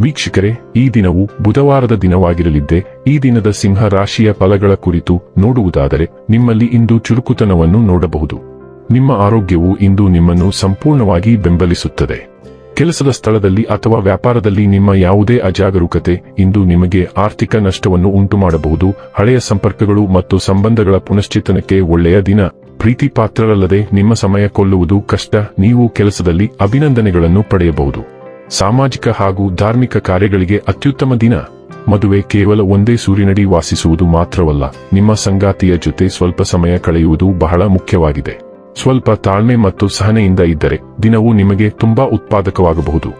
ವೀಕ್ಷಕರೇ, ಈ ದಿನವು ಬುಧವಾರದ ದಿನವಾಗಿರಲಿದ್ದೆ, ಈ ದಿನದ ಸಿಂಹ ರಾಶಿಯ ಫಲಗಳ ಕುರಿತು ನೋಡುವುದಾದರೆ ನಿಮ್ಮಲ್ಲಿ ಇಂದು ಚುರುಕುತನವನ್ನು ನೋಡಬಹುದು. ನಿಮ್ಮ ಆರೋಗ್ಯವು ಇಂದು ನಿಮ್ಮನ್ನು ಸಂಪೂರ್ಣವಾಗಿ ಬೆಂಬಲಿಸುತ್ತದೆ. ಕೆಲಸದ ಸ್ಥಳದಲ್ಲಿ ಅಥವಾ ವ್ಯಾಪಾರದಲ್ಲಿ ನಿಮ್ಮ ಯಾವುದೇ ಅಜಾಗರೂಕತೆ ಇಂದು ನಿಮಗೆ ಆರ್ಥಿಕ ನಷ್ಟವನ್ನು ಉಂಟುಮಾಡಬಹುದು, ಹಳೆಯ ಸಂಪರ್ಕಗಳು ಮತ್ತು ಸಂಬಂಧಗಳ ಪುನಶ್ಚೇತನಕ್ಕೆ ಒಳ್ಳೆಯ ದಿನ. ಪ್ರೀತಿ ಪಾತ್ರರಲ್ಲದೆ ನಿಮ್ಮ ಸಮಯ ಕೊಲ್ಲುವುದು ಕಷ್ಟ, ನೀವು ಕೆಲಸದಲ್ಲಿ ಅಭಿನಂದನೆಗಳನ್ನು ಪಡೆಯಬಹುದು. ಸಾಮಾಜಿಕ ಹಾಗೂ ಧಾರ್ಮಿಕ ಕಾರ್ಯಗಳಿಗೆ ಅತ್ಯುತ್ತಮ ದಿನ. ಮದುವೆ ಕೇವಲ ಒಂದೇ ಸೂರಿನಡಿ ವಾಸಿಸುವುದು ಮಾತ್ರವಲ್ಲ, ನಿಮ್ಮ ಸಂಗಾತಿಯ ಜೊತೆ ಸ್ವಲ್ಪ ಸಮಯ ಕಳೆಯುವುದು ಬಹಳ ಮುಖ್ಯವಾಗಿದೆ. ಸ್ವಲ್ಪ ತಾಳ್ಮೆ ಮತ್ತು ಸಹನೆಯಿಂದ ಇದ್ದರೆ ದಿನವು ನಿಮಗೆ ತುಂಬಾ ಉತ್ಪಾದಕವಾಗಬಹುದು.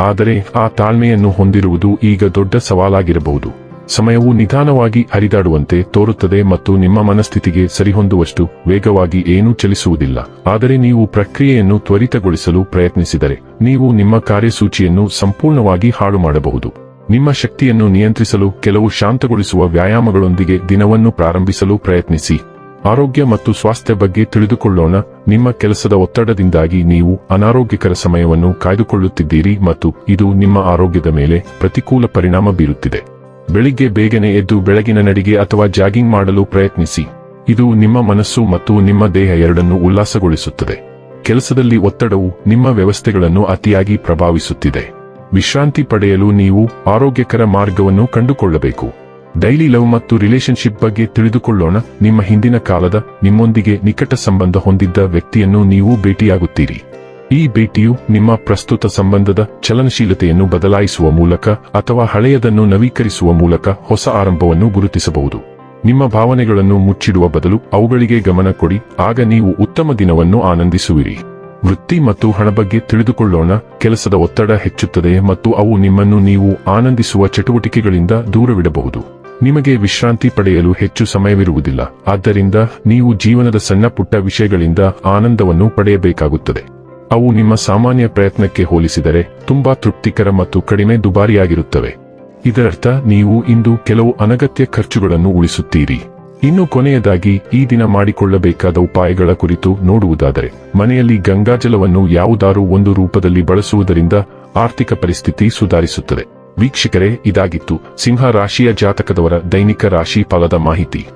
ಆದರೆ ಆ ತಾಳ್ಮೆಯನ್ನು ಹೊಂದಿರುವುದು ಈಗ ದೊಡ್ಡ ಸವಾಲಾಗಿರಬಹುದು. ಸಮಯವು ನಿಧಾನವಾಗಿ ಹರಿದಾಡುವಂತೆ ತೋರುತ್ತದೆ ಮತ್ತು ನಿಮ್ಮ ಮನಸ್ಥಿತಿಗೆ ಸರಿಹೊಂದುವಷ್ಟು ವೇಗವಾಗಿ ಏನೂ ಚಲಿಸುವುದಿಲ್ಲ. ಆದರೆ ನೀವು ಪ್ರಕ್ರಿಯೆಯನ್ನು ತ್ವರಿತಗೊಳಿಸಲು ಪ್ರಯತ್ನಿಸಿದರೆ ನೀವು ನಿಮ್ಮ ಕಾರ್ಯಸೂಚಿಯನ್ನು ಸಂಪೂರ್ಣವಾಗಿ ಹಾಳು ಮಾಡಬಹುದು ನಿಮ್ಮ ಶಕ್ತಿಯನ್ನು ನಿಯಂತ್ರಿಸಲು ಕೆಲವು ಶಾಂತಗೊಳಿಸುವ ವ್ಯಾಯಾಮಗಳೊಂದಿಗೆ ದಿನವನ್ನು ಪ್ರಾರಂಭಿಸಲು ಪ್ರಯತ್ನಿಸಿ. ಆರೋಗ್ಯ ಮತ್ತು ಸ್ವಾಸ್ಥ್ಯ ಬಗ್ಗೆ ತಿಳಿದುಕೊಳ್ಳೋಣ. ನಿಮ್ಮ ಕೆಲಸದ ಒತ್ತಡದಿಂದಾಗಿ ನೀವು ಅನಾರೋಗ್ಯಕರ ಸಮಯವನ್ನು ಕಾಯ್ದುಕೊಳ್ಳುತ್ತಿದ್ದೀರಿ ಮತ್ತು ಇದು ನಿಮ್ಮ ಆರೋಗ್ಯದ ಮೇಲೆ ಪ್ರತಿಕೂಲ ಪರಿಣಾಮ ಬೀರುತ್ತಿದೆ. ಬೆಳಿಗ್ಗೆ ಬೇಗನೆ ಎದ್ದು ಬೆಳಗಿನ ನಡಿಗೆ ಅಥವಾ ಜಾಗಿಂಗ್ ಮಾಡಲು ಪ್ರಯತ್ನಿಸಿ. ಇದು ನಿಮ್ಮ ಮನಸ್ಸು ಮತ್ತು ನಿಮ್ಮ ದೇಹ ಎರಡನ್ನೂ ಉಲ್ಲಾಸಗೊಳಿಸುತ್ತದೆ. ಕೆಲಸದಲ್ಲಿ ಒತ್ತಡವು ನಿಮ್ಮ ವ್ಯವಸ್ಥೆಗಳನ್ನು ಅತಿಯಾಗಿ ಪ್ರಭಾವಿಸುತ್ತಿದೆ. ವಿಶ್ರಾಂತಿ ಪಡೆಯಲು ನೀವು ಆರೋಗ್ಯಕರ ಮಾರ್ಗವನ್ನು ಕಂಡುಕೊಳ್ಳಬೇಕು. ಡೈಲಿ ಲವ್ ಮತ್ತು ರಿಲೇಶನ್ಶಿಪ್ ಬಗ್ಗೆ ತಿಳಿದುಕೊಳ್ಳೋಣ. ನಿಮ್ಮ ಹಿಂದಿನ ಕಾಲದ ನಿಮ್ಮೊಂದಿಗೆ ನಿಕಟ ಸಂಬಂಧ ಹೊಂದಿದ್ದ ವ್ಯಕ್ತಿಯನ್ನು ನೀವು ಭೇಟಿಯಾಗುತ್ತೀರಿ. ಈ ಭೇಟಿಯು ನಿಮ್ಮ ಪ್ರಸ್ತುತ ಸಂಬಂಧದ ಚಲನಶೀಲತೆಯನ್ನು ಬದಲಾಯಿಸುವ ಮೂಲಕ ಅಥವಾ ಹಳೆಯದನ್ನು ನವೀಕರಿಸುವ ಮೂಲಕ ಹೊಸ ಆರಂಭವನ್ನು ಗುರುತಿಸಬಹುದು. ನಿಮ್ಮ ಭಾವನೆಗಳನ್ನು ಮುಚ್ಚಿಡುವ ಬದಲು ಅವುಗಳಿಗೆ ಗಮನ ಕೊಡಿ, ಆಗ ನೀವು ಉತ್ತಮ ದಿನವನ್ನು ಆನಂದಿಸುವಿರಿ. ವೃತ್ತಿ ಮತ್ತು ಹಣ ಬಗ್ಗೆ ತಿಳಿದುಕೊಳ್ಳೋಣ, ಕೆಲಸದ ಒತ್ತಡ ಹೆಚ್ಚುತ್ತದೆ ಮತ್ತು ಅವು ನಿಮ್ಮನ್ನು ನೀವು ಆನಂದಿಸುವ ಚಟುವಟಿಕೆಗಳಿಂದ ದೂರವಿಡಬಹುದು. ನಿಮಗೆ ವಿಶ್ರಾಂತಿ ಪಡೆಯಲು ಹೆಚ್ಚು ಸಮಯವಿರುವುದಿಲ್ಲ, ಆದ್ದರಿಂದ ನೀವು ಜೀವನದ ಸಣ್ಣ ಪುಟ್ಟ ವಿಷಯಗಳಿಂದ ಆನಂದವನ್ನು ಪಡೆಯಬೇಕಾಗುತ್ತದೆ. ಅವು ನಿಮ್ಮ ಸಾಮಾನ್ಯ ಪ್ರಯತ್ನಕ್ಕೆ ಹೋಲಿಸಿದರೆ ತುಂಬಾ ತೃಪ್ತಿಕರ ಮತ್ತು ಕಡಿಮೆ ದುಬಾರಿಯಾಗಿರುತ್ತವೆ. ಇದರರ್ಥ, ನೀವು ಇಂದು ಕೆಲವು ಅನಗತ್ಯ ಖರ್ಚುಗಳನ್ನು ಉಳಿಸುತ್ತೀರಿ. ಇನ್ನು ಕೊನೆಯದಾಗಿ, ಈ ದಿನ ಮಾಡಿಕೊಳ್ಳಬೇಕಾದ ಉಪಾಯಗಳ ಕುರಿತು ನೋಡುವುದಾದರೆ, ಮನೆಯಲ್ಲಿ ಗಂಗಾಜಲವನ್ನು ಯಾವುದಾರೂ ಒಂದು ರೂಪದಲ್ಲಿ ಬಳಸುವುದರಿಂದ ಆರ್ಥಿಕ ಪರಿಸ್ಥಿತಿ ಸುಧಾರಿಸುತ್ತದೆ. ವೀಕ್ಷಕರೇ, ಇದಾಗಿತ್ತು ಸಿಂಹ ರಾಶಿಯ ಜಾತಕದವರ ದೈನಿಕ ರಾಶಿ ಫಲದ ಮಾಹಿತಿ.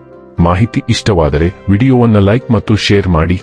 ಮಾಹಿತಿ ಇಷ್ಟವಾದರೆ, ವಿಡಿಯೋವನ್ನು ಲೈಕ್ ಮತ್ತು ಶೇರ್ ಮಾಡಿ.